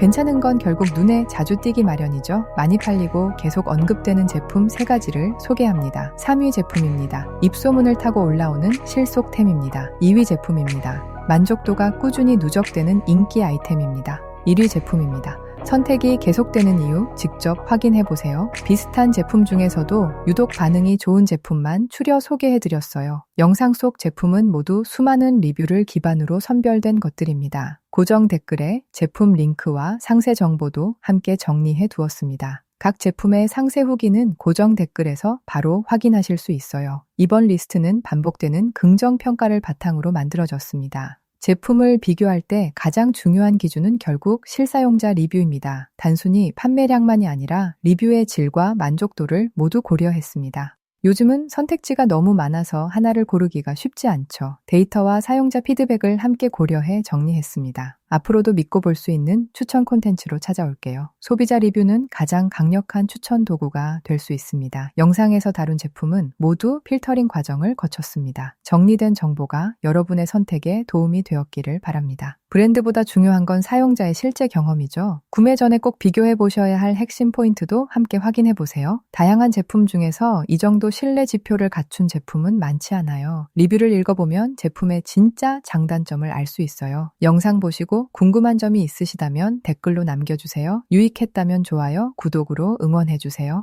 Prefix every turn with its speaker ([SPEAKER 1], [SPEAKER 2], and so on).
[SPEAKER 1] 괜찮은 건 결국 눈에 자주 띄기 마련이죠. 많이 팔리고 계속 언급되는 제품 3가지를 소개합니다. 3위 제품입니다. 입소문을 타고 올라오는 실속템입니다. 2위 제품입니다. 만족도가 꾸준히 누적되는 인기 아이템입니다. 1위 제품입니다. 선택이 계속되는 이유 직접 확인해 보세요. 비슷한 제품 중에서도 유독 반응이 좋은 제품만 추려 소개해 드렸어요. 영상 속 제품은 모두 수많은 리뷰를 기반으로 선별된 것들입니다. 고정 댓글에 제품 링크와 상세 정보도 함께 정리해 두었습니다. 각 제품의 상세 후기는 고정 댓글에서 바로 확인하실 수 있어요. 이번 리스트는 반복되는 긍정 평가를 바탕으로 만들어졌습니다. 제품을 비교할 때 가장 중요한 기준은 결국 실사용자 리뷰입니다. 단순히 판매량만이 아니라 리뷰의 질과 만족도를 모두 고려했습니다. 요즘은 선택지가 너무 많아서 하나를 고르기가 쉽지 않죠. 데이터와 사용자 피드백을 함께 고려해 정리했습니다. 앞으로도 믿고 볼 수 있는 추천 콘텐츠로 찾아올게요. 소비자 리뷰는 가장 강력한 추천 도구가 될 수 있습니다. 영상에서 다룬 제품은 모두 필터링 과정을 거쳤습니다. 정리된 정보가 여러분의 선택에 도움이 되었기를 바랍니다. 브랜드보다 중요한 건 사용자의 실제 경험이죠. 구매 전에 꼭 비교해 보셔야 할 핵심 포인트도 함께 확인해 보세요. 다양한 제품 중에서 이 정도 신뢰 지표를 갖춘 제품은 많지 않아요. 리뷰를 읽어보면 제품의 진짜 장단점을 알 수 있어요. 영상 보시고 궁금한 점이 있으시다면 댓글로 남겨주세요. 유익했다면 좋아요, 구독으로 응원해주세요.